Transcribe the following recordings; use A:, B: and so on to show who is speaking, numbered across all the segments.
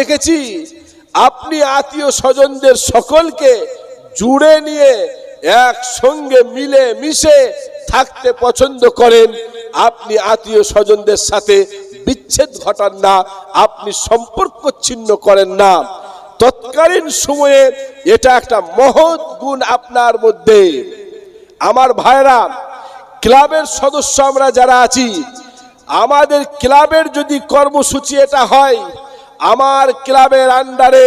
A: দেখেছি। আপনি আত্মীয় স্বজনদের সকলকে জুড়ে নিয়ে একসঙ্গে মিলে মিশে থাকতে পছন্দ করেন। আপনি আত্মীয় স্বজনদের সাথে বিচ্ছেদ ঘটান না, আপনি সম্পর্ক ছিন্ন করেন না। তৎকালীন সময়ে এটা একটা মহৎ গুণ আপনার মধ্যে। আমার ভাইরা ক্লাবের সদস্য আমরা যারা আছি, আমাদের ক্লাবের যদি কর্মসূচি এটা হয় আমার ক্লাবের আন্ডারে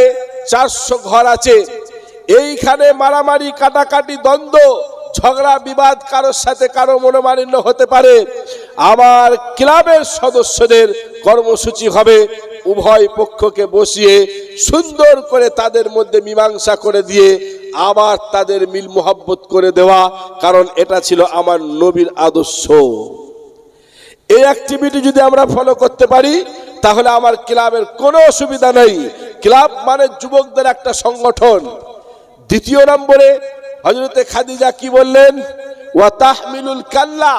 A: চারশো ঘর আছে। এইখানে মারামারি, কাটাকাটি, দ্বন্দ্ব, ঝগড়া, বিবাদ কারোর সাথে কারও মনোমালিন্য হতে পারে। আমার ক্লাবের সদস্যদের কর্মসূচি হবে উভয় পক্ষকে বসিয়ে সুন্দর করে তাদের মধ্যে মীমাংসা করে দিয়ে আবার তাদের মিল মোহাব্বত করে দেওয়া, কারণ এটা ছিল আমার নবীর আদর্শ। এই অ্যাক্টিভিটি যদি আমরা ফলো করতে পারি তাহলে আমার ক্লাবের কোনো অসুবিধা নেই। ক্লাব মানে যুবকদের একটা সংগঠন। দ্বিতীয় নম্বরে হজরতে খাদিজা কি বললেন? ওয়া তাহমিলুল কাল্লা।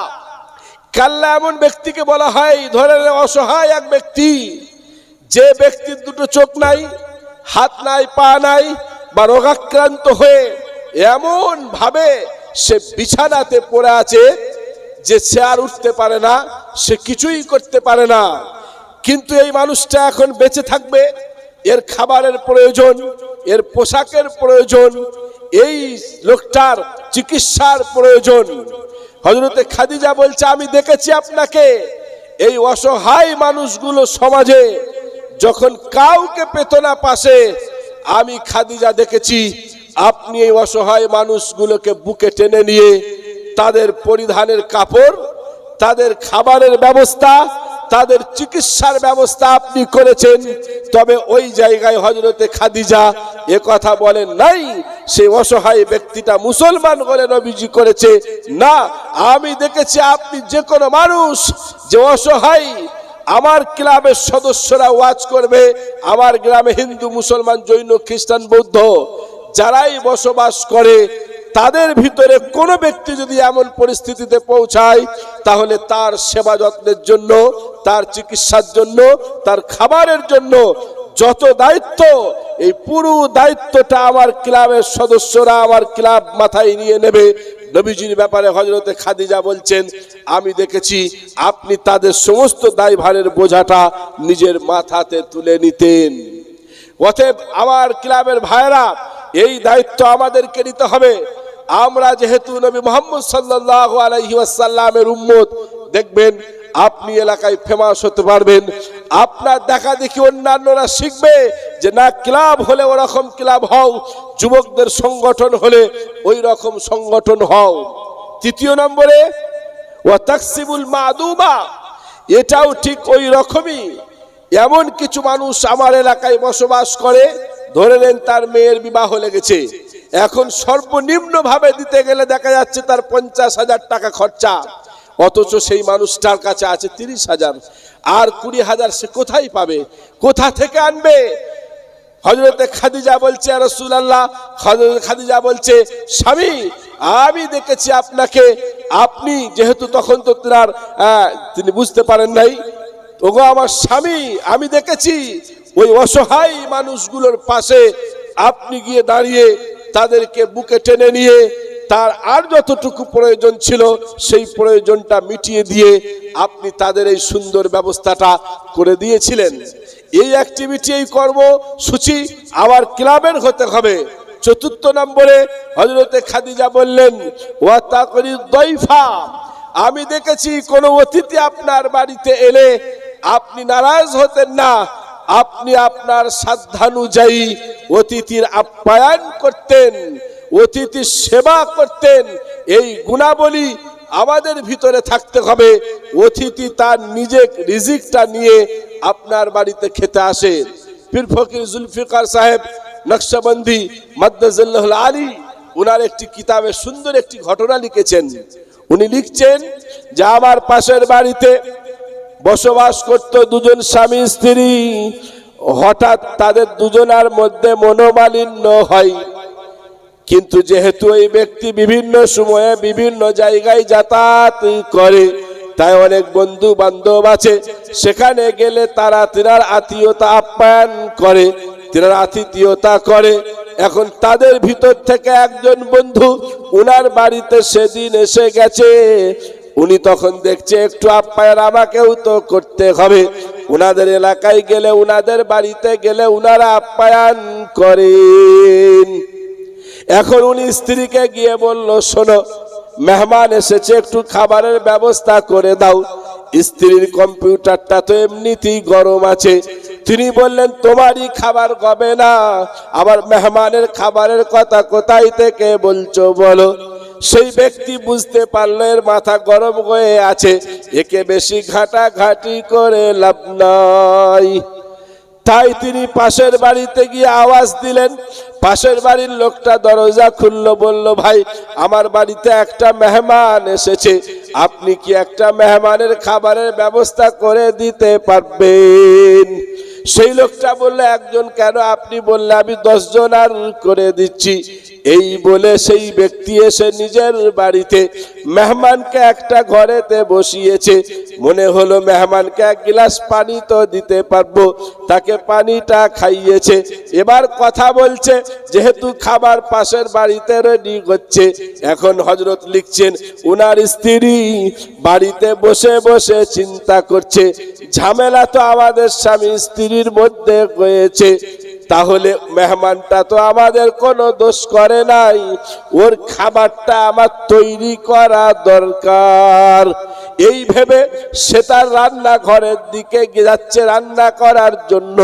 A: কাল্লা এমন ব্যক্তিকে বলা হয় ধরে অসহায় এক ব্যক্তি। যে ব্যক্তির দুটো চোখ নাই, হাত নাই, পা নাই বা রোগাক্রান্ত হয়ে এমন ভাবে সে বিছানাতে পড়ে আছে যে সে আর উঠতে পারে না, সে কিছুই করতে পারে না। কিন্তু এই মানুষটা এখন বেঁচে থাকবে। এর খাবারের প্রয়োজন, এর পোশাকের প্রয়োজন, এই লোকটার চিকিৎসার প্রয়োজন। হজরতে খাদিজা বলছে, আমি দেখেছি আপনাকে। এই অসহায় মানুষগুলো সমাজে যখন কাউকে পেত না পাশে, আমি খাদিজা দেখেছি। আপনি এই অসহায় মানুষগুলোকে বুকে টেনে নিয়ে তাদের পরিধানের কাপড়, তাদের খাবারের ব্যবস্থা তাদের চিকিৎসার ব্যবস্থা আপনি করেছেন। তবে ওই জায়গায় হজরতে খাদিজা এ কথা বলেন নাই। সেই অসহায় ব্যক্তিটা মুসলমান বলে নবীজি করেছে। না, আমি দেখেছি আপনি যে কোনো মানুষ যে অসহায়, আমার ক্লাবের সদস্যরা ওয়াজ করবে। আমার গ্রামে হিন্দু, মুসলমান, জৈন, খ্রিস্টান, বৌদ্ধ যারাই বসবাস করে তাদের ভিতরে কোনো ব্যক্তি যদি এমন পরিস্থিতিতে পৌঁছায়, তাহলে তার সেবা যত্নের জন্য, তার চিকিৎসার জন্য, তার খাবারের জন্য যত দায়িত্ব, এই পুরো দায়িত্বটা আমার ক্লাবের সদস্যরা আমার ক্লাব মাথায় নিয়ে নেবে। নবীজির ব্যাপারে হজরতে খাদিজা বলছেন, আমি দেখেছি আপনি তাদের সমস্ত দায়ভারের বোঝাটা নিজের মাথাতে তুলে নিতেন। অতএব আমার ক্লাবের ভাইরা এই দায়িত্ব আমাদেরকে নিতে হবে। আমরা যেহেতু নবী মোহাম্মদ সাল্লাহ আলহিউসাল্লামের উম্মত, দেখবেন আপনি এলাকায় ফেমাস হতে পারবেন। আপনার দেখা দেখি অন্যান্যরা শিখবে যে না, ক্লাব হলে ওরকম ক্লাব হও, যুবকদের সংগঠন হলে ওই রকম সংগঠন হও। তৃতীয় নম্বরে ও তাকসিবুল মাদুবা, এটাও ঠিক ওই রকমই এমন কিছু মানুষ আমার এলাকায় বসবাস করে, ধরে নেন তার মেয়ের বিবাহ লেগেছে। এখন সর্বনিম্ন ভাবে দিতে গেলে দেখা যাচ্ছে তার পঞ্চাশ হাজার টাকা খরচা। অথচ সেই মানুষটার কাছে আছে তিরিশ হাজার। আর কুড়ি হাজার সে কোথায় পাবে? কোথা থেকে আনবে? হজরতে খাদিজা বলছে রসুলাল্লাহ হজরত খাদিজা বলছে স্বামী আমি দেখেছি আপনাকে। আপনি যেহেতু তখন তো আহ, তিনি বুঝতে পারেন নাই। ওগো আমার স্বামী আমি দেখেছি। ওই অসহায় মানুষগুলোর পাশে আপনি গিয়ে দাঁড়িয়ে তাদেরকে বুকে টেনে নিয়ে তার আর যতটুকু প্রয়োজন ছিল, সেই প্রয়োজনটা মিটিয়ে দিয়ে আপনি তাদের এই সুন্দর ব্যবস্থাটা করে দিয়েছিলেন। এই অ্যাক্টিভিটি এই কর্মসূচি আবার ক্লাবের হতে হবে। চতুর্থ নম্বরে হজরতে খাদিজা বললেন ওয়াতা করি দইফা আমি দেখেছি কোনো অতিথি আপনার বাড়িতে এলে আপনি নারাজ হতেন না। আপনি আপনার সাধ্যানুযায়ী অতিথির আপ্যায়ন করতেন, অতিথির সেবা করতেন, এই গুণাবলী আমাদের ভিতরে থাকতে হবে। অতিথি তার নিজে রিজিকটা নিয়ে আপনার বাড়িতে খেতে আসে। পীর ফকির জুলফিকার সাহেব, নকশাবন্দি মাদ্দাজুল্লাহ আলী ওনার একটি কিতাবে সুন্দর একটি ঘটনা লিখেছেন। উনি লিখছেন যে, আমার পাশের বাড়িতে বসবাস করত দুজন স্বামী, স্ত্রী। হঠাৎ তাদের দুজনার মধ্যে মনোমালিন্য হয়। কিন্তু যেহেতু এই ব্যক্তি বিভিন্ন সময়ে বিভিন্ন জায়গায় যাতায়াত করে, তাই অনেক বন্ধু বান্ধব আছে। সেখানে গেলে তারা তিনার আত্মীয়তা আপ্যায়ন করে, তিনার আতিথিয়তা করে। এখন তাদের ভিতর থেকে একজন বন্ধু, উনার বাড়িতে সেদিন এসে গেছে। উনি তখন দেখছে একটু আপ্যায়ন আমাকেও তো করতে হবে। উনাদের এলাকায় গেলে, উনাদের বাড়িতে গেলে উনারা আপ্যায়ন করেন। এখন উনি স্ত্রীকে গিয়ে বলল, শোনো, মেহমান এসেছে, একটু খাবারের ব্যবস্থা করে দাও। স্ত্রীর কম্পিউটারটা তো এমনিতেই গরম আছে। তিনি বললেন, তোমারই খাবার গবে না? আবার মেহমানের খাবারের কথা কোথায় থেকে বলছো বলো? সেই ব্যক্তি বুঝতে পারল, এর মাথা গরম হয়ে আছে। একে বেশি ঘাটাঘাটি করে লাভ নাই। তাই তিনি পাশের বাড়িতে গিয়ে আওয়াজ দিলেন। পাশের বাড়ির লোকটা দরজা খুললো, বলল, ভাই, আমার বাড়িতে একটা মেহমান এসেছে। আপনি কি একটা মেহমানের খাবারের ব্যবস্থা করে দিতে পারবেন? সেই লোকটা বললে একজন কেন আপনি বললে আমি দশজন আর করে দিচ্ছি। এই বলে সেই ব্যক্তি এসে নিজের বাড়িতে মেহমানকে একটা ঘরেতে বসিয়েছে। মনে হলো মেহমানকে এক গিলাস পানি তো দিতে পারব, তাকে পানিটা খাইয়েছে। এবার কথা বলছে, যেহেতু খাবার পাশের বাড়িতে রেডি হচ্ছে। এখন হজরত লিখছেন, উনার স্ত্রী বাড়িতে বসে বসে চিন্তা করছে। ঝামেলা তো আমাদের স্বামী স্ত্রীর মধ্যে হয়েছে। তাহলে মেহমানটা তো আমাদের কোনো দোষ করে নাই। ওর খাবারটা আমার তৈরি করা দরকার। এই ভেবে সে তার রান্নাঘরের দিকে যাচ্ছে রান্না করার জন্য।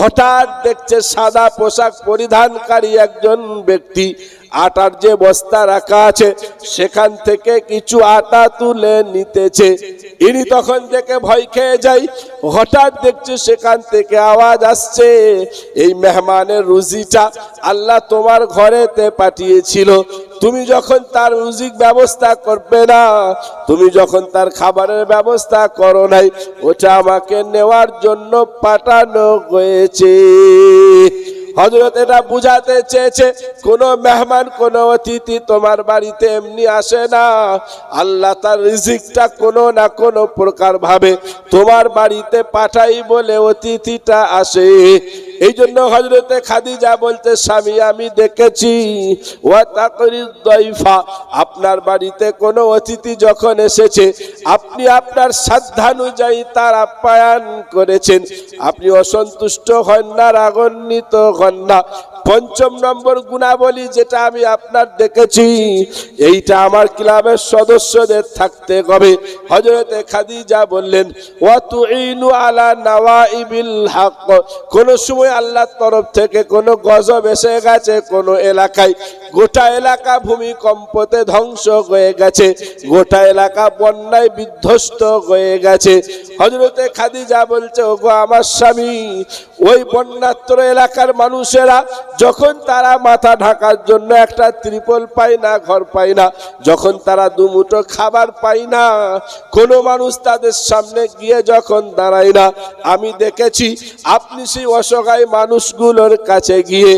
A: হঠাৎ দেখছে সাদা পোশাক পরিধানকারী একজন ব্যক্তি আটার যে বস্তা রাখা আছে, সেখান থেকে কিছু আটা তুলে নিতেছে। ইনি তখন থেকে ভয় খেয়ে যাই। হঠাৎ দেখছি সেখান থেকে আওয়াজ আসছে, এই মেহমানের রুজিটা আল্লাহ তোমার ঘরেতে পাঠিয়েছিল। তুমি যখন তার রুজিক ব্যবস্থা করবে না, তুমি যখন তার খাবারের ব্যবস্থা করো নাই, ওটা আমাকে নেওয়ার জন্য পাঠানো হয়েছে। হজরত এটা বুঝাতে চেয়েছে, কোন মেহমান, কোন অতিথি তোমার বাড়িতে এমনি আসে না। আল্লাহ তার রিজিকটা কোনো না কোনো প্রকার ভাবে তোমার বাড়িতে পাঠাই বলে অতিথিটা আসে। এই জন্য হজরতে খাদিজা বলতে, স্বামী, আমি দেখেছি দইফা, আপনার বাড়িতে কোনো অতিথি যখন এসেছে, আপনি আপনার সাধ্যানুযায়ী তার আপ্যায়ন করেছেন। আপনি অসন্তুষ্ট হন না, রাগান্বিত হন পঞ্চম নম্বর গুণাবলী যেটা আমি আপনার দেখেছি, এইটা আমার ক্লাবের সদস্যদের থাকতে হবে। হজরতে খাদিজা বললেন ওয়াতুইনু আলা নাওয়াইবিল হক। কোন সময় আল্লাহর তরফ থেকে কোনো গজব এসে গেছে কোন এলাকায়। গোটা এলাকা ভূমিকম্পতে ধ্বংস হয়ে গেছে। গোটা এলাকা বন্যায় বিধ্বস্ত হয়ে গেছে। হজরতে খাদিজা বলছে, ওগো আমার স্বামী ওই বন্যাত্র এলাকার মানুষেরা যখন তারা মাথা ঢাকার জন্য একটা ত্রিপল পায় না, ঘর পায় না, যখন তারা দুমুঠো খাবার পায় না, কোনো মানুষ তাদের সামনে গিয়ে যখন দাঁড়ায় না, আমি দেখেছি আপনি সেই অসহায় মানুষগুলোর কাছে গিয়ে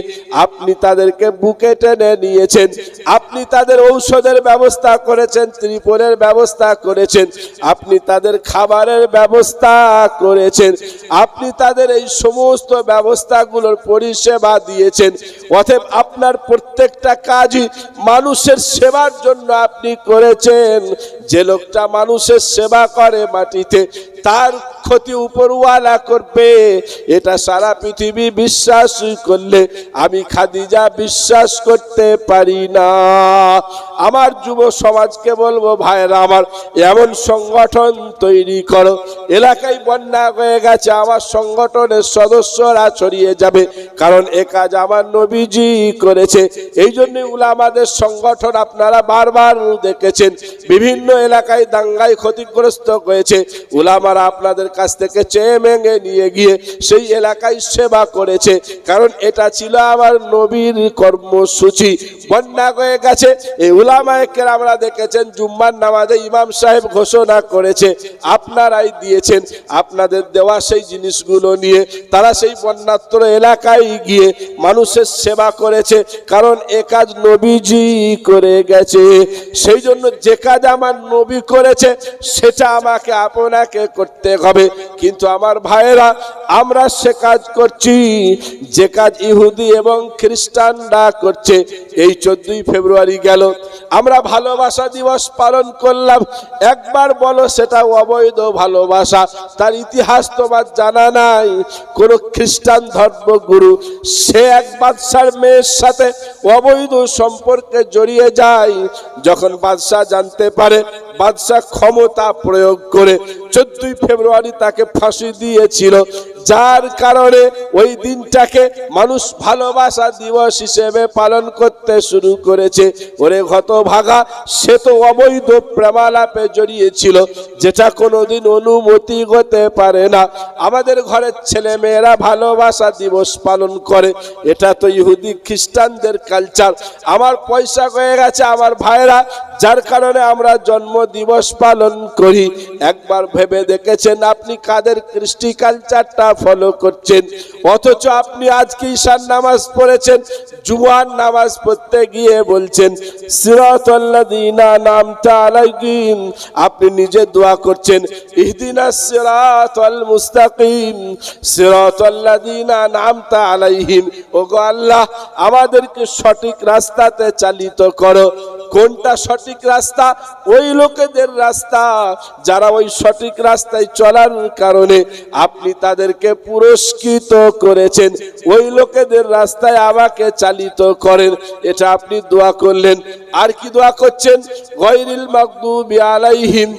A: আপনি তাদেরকে বুকে টেনে নিয়েছেন, আপনি তাদের ঔষধের ব্যবস্থা করেছেন, ত্রিপলের ব্যবস্থা করেছেন, আপনি তাদের খাবারের ব্যবস্থা করেছেন, আপনি তাদের এই সমস্ত ব্যবস্থাগুলোর পরিষেবা দিয়েছেন। অতএব আপনার প্রত্যেকটা কাজই মানুষের সেবার জন্য আপনি করেছেন। যে লোকটা মানুষের সেবা করে মাটিতে, তার ক্ষতি উপরওয়ালা করবে। এটা সারা পৃথিবী বিশ্বাস করলে আমি খাদিজা বিশ্বাস করতে পারি না। আমার যুব সমাজকে বলব ভাইরা আমার, এমন সংগঠন তৈরি করো। এলাকায় বন্যা হয়ে গেছে, আমার সংগঠনের সদস্যরা ছড়িয়ে যাবে। কারণ এ কাজ আমার নবীজি করেছে। এই জন্য উলামাদের সংগঠন আপনারা বারবার দেখেছেন। বিভিন্ন এলাকায় দাঙ্গায় ক্ষতিগ্রস্ত হয়েছে। উলামারা আপনাদের কাছ থেকে চেয়ে মেঙে নিয়ে গিয়ে সেই এলাকায় সেবা করেছে। কারণ এটা ছিল আমার নবীর কর্মসূচি। বন্যা হয়ে গেছে। এই উলামায়কের আমরা দেখেছেন, জুম্মার নামাজে ইমাম সাহেব ঘোষণা করেছে। আপনারাই দিয়েছেন। আপনাদের দেওয়া সেই জিনিসগুলো নিয়ে তারা সেই বন্যাত্র এলাকায় গিয়ে মানুষের সেবা করেছে, কারণ এ কাজ নবীজি করে গেছে। সেই জন্য যে কাজ আমার নবী করেছে, সেটা আমাকে আপনাকে করতে হবে। কিন্তু আমার ভাইয়েরা, আমরা সে কাজ করছি, যে কাজ ইহুদি এবং খ্রিস্টানরা করছে এই চোদ্দই ফেব্রুয়ারি গেল। আমরা ভালোবাসা দিবস পালন করলাম। একবার বলো সেটা অবৈধ ভালোবাসা। তার ইতিহাস তোমার জানা নাই। কোন খ্রিস্টান ধর্মগুরু, সে এক বাদশার মেয়ের সাথে অবৈধ সম্পর্কে জড়িয়ে যায়। যখন বাদশাহ জানতে পারে বাদশাহ ক্ষমতা প্রয়োগ করে চোদ্দই ফেব্রুয়ারি তাকে ফাঁসি দিয়েছিল। যার কারণে ওই দিনটাকে মানুষ ভালোবাসা দিবস হিসেবে পালন করতে শুরু করেছে। ওরে ঘত ভাগা সে তো অবৈধ প্রেমালাপে জড়িয়েছিল, যেটা কোনোদিন অনুমতি হতে পারে না। আমাদের ঘরের ছেলে মেয়েরা ভালোবাসা দিবস পালন করে। এটা তো ইহুদি খ্রিস্টানদের কালচার আমার পয়সা হয়ে গেছে, আমার ভাইরা, যার কারণে আমরা জন্ম দিবস পালন করি। একবার ভেবে দেখেছেন আপনি কাদের কৃষ্টি কালচারটা ফলো করছেন? অথচ আপনি আজকে ঈশান নামাজ পড়েছেন? জুয়ান নামাজ পড়তে গিয়ে বলছেন, সিরাতাল্লাযীনা নামতা আলাইহিম। আপনি নিজে দোয়া করছেন ইহদিনাস সিরাতাল মুস্তাকিম। সিরাতাল্লাযীনা নামতা আলাইহিম। ওগো আল্লাহ, আমাদেরকে সঠিক রাস্তাতে চালিত করো। কোনটা সঠিক রাস্তা? ওই লোকেদের রাস্তা, যারা ওই সঠিক রাস্তায় চলার কারণে আপনি তাদেরকে পুরস্কৃত করেছেন, ওই লোকেদের রাস্তায় আমাকে চালিত করেন। এটা আপনি দোয়া করলেন। আর কি দোয়া করছেন? গৈরিল মাকদুবি আলাইহিম।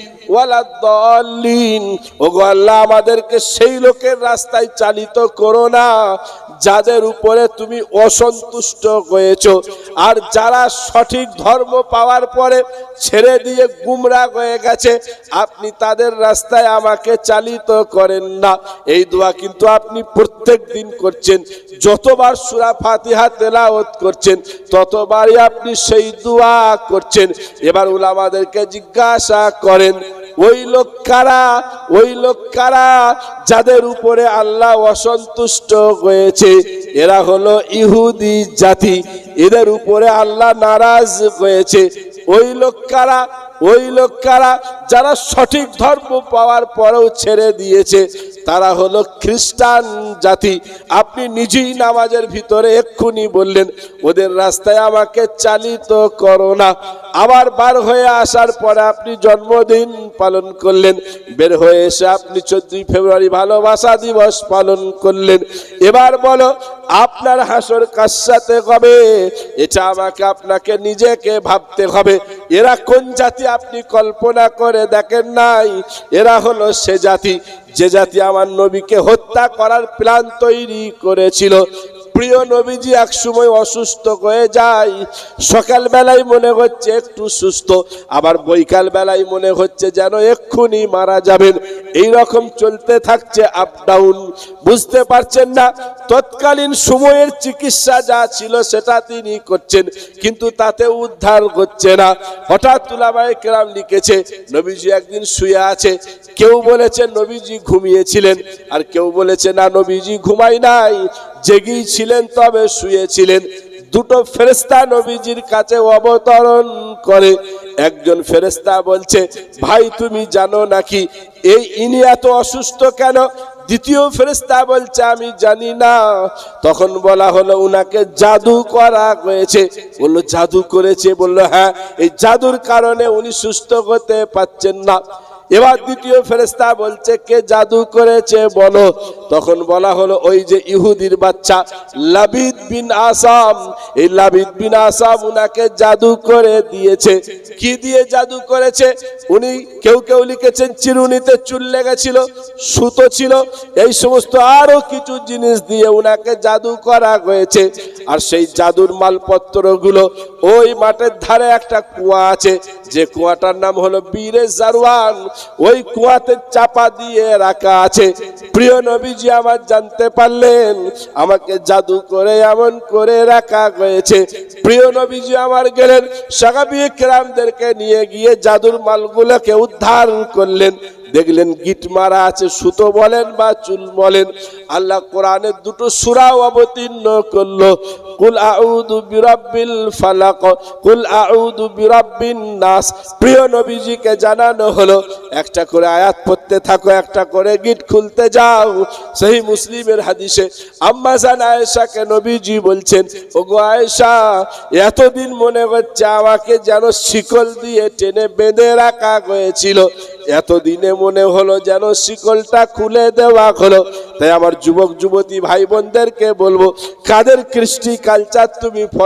A: আমাদেরকে সেই লোকের রাস্তায় চালিত করো না, যাদের উপরে তুমি অসন্তুষ্ট হয়েছ। আর যারা সঠিক ধর্ম পাওয়ার পরে ছেড়ে দিয়ে গুমরা হয়ে গেছে, আপনি তাদের রাস্তায় আমাকে চালিত করেন না। এই দোয়া কিন্তু আপনি প্রত্যেক দিন করছেন। যতবার সুরা ফাতিহা তেলাওত করছেন, ততবারই আপনি সেই দোয়া করছেন। এবার উলামাদেরকে জিজ্ঞাসা করেন ওই লোক কারা? ওই লোক কারা? যাদের উপরে আল্লাহ অসন্তুষ্ট হয়েছে। এরা হলো ইহুদি জাতি। এদের উপরে আল্লাহ নারাজ হয়েছে। ওই লোক কারা? ওই লোক কারা? যারা সঠিক ধর্ম পাওয়ার পরেও ছেড়ে দিয়েছে। তারা হলো খ্রিস্টান জাতি। আপনি নিজেই নামাজের ভিতরে এক্ষুনি বললেন, ওদের রাস্তায় আমাকে চালিত করো না। আবার বার হয়ে আসার পরে আপনি জন্মদিন পালন করলেন। বের হয়ে এসে আপনি চোদ্দই ফেব্রুয়ারি ভালোবাসা দিবস পালন করলেন। এবার বলো, আপনার হাসর সাথে হবে? এটা আমাকে, আপনাকে নিজেকে ভাবতে হবে। এরা কোন জাতি আপনি কল্পনা করে দেখেন নাই? এরা হলো সে জাতি। যে জাতি আমার নবীকে হত্যা করার প্ল্যান তৈরি করেছিল প্রিয় নবীজি এক সময় অসুস্থ হয়ে যায়। সকাল বেলায় মনে হচ্ছে একটু সুস্থ, আবার বৈকাল বেলায় মনে হচ্ছে যেন এক্ষুনি মারা যাবেন। এই রকম চলতে থাকছে আপ ডাউন বুঝতে পারছেন না, তৎকালীন সময়ের চিকিৎসা যা ছিল সেটা তিনি করছেন, কিন্তু তাতে উদ্ধার হচ্ছে না। হঠাৎ তুলাবাই কেরাম লিখেছে, নবীজি একদিন শুয়ে আছে, কেউ বলেছে, নবীজি ঘুমিয়েছিলেন। আর কেউ বলেছে, না, নবীজি ঘুমাই নাই। জেগেই ছিলেন তবে শুয়েছিলেন। দুটো ফেরেস্তা নবীজির কাছে অবতরণ করে। একজন ফেরেস্তা বলছে, ভাই, তুমি জানো নাকি, এই ইনি এত অসুস্থ কেন? দ্বিতীয় ফেরেস্তা বলছে, আমি জানি না। তখন বলা হলো, উনাকে জাদু করা হয়েছে। বলল, জাদু করেছে? বলল হ্যাঁ এই জাদুর কারণে উনি সুস্থ হতে পাচ্ছেন না। এবার দ্বিতীয় ফেরেস্তা বলছে, কে জাদু করেছে বলো? তখন বলা হলো, ওই যে ইহুদির বাচ্চা লাবিদ বিন আসাম। এই লাবিদ বিন আসাম উনাকে জাদু করে দিয়েছে। কি দিয়ে জাদু করেছে? উনি কেউ কেউ লিখেছেন, চিরুনিতে চুল লেগেছিল, সুতো ছিল। এই সমস্ত আরও কিছু জিনিস দিয়ে উনাকে জাদু করা হয়েছে। আর সেই জাদুর মালপত্রগুলো ওই মাঠের ধারে একটা কুয়া আছে। যে কুয়াটার নাম হলো বীরে জারওয়ান, ওই কুয়াতে চাপা দিয়ে রাখা আছে। প্রিয় নবীজি আমার জানতে পারলেন, আমাকে জাদু করে এমন করে রাখা হয়েছে। প্রিয় নবীজি আমার গেলেন সাগাবি কেরামদেরকে নিয়ে গিয়ে জাদুর মালগুলোকে উদ্ধার করলেন। দেখলেন গিট মারা আছে, সুতো বলেন বা চুল বলেন, আল্লাহ কোরআনের দুটো সুরাও অবতীর্ণ করল। কুল আউদু বিরাব্বিল ফালাক, কুল আউদু বিরাব্বিন নাস। প্রিয় নবীজিকে জানানো হলো, একটা করে আয়াত পড়তে থাকো, একটা করে গিট খুলতে যাও। সেই মুসলিমের হাদিসে আম্মা জান আয়েশাকে নবীজি বলছেন, ওগো আয়েশা, এতদিন মনে হচ্ছে আমাকে যেন শিকল দিয়ে টেনে বেঁধে রাখা হয়েছিল। এতদিনে মনে হলো যেন শিকলটা খুলে দেওয়া হলো। তাই আমার যুবক যুবতী ভাই বোনদেরকে বলব, কাদের কৃষ্টি কালচার তুমি ফলো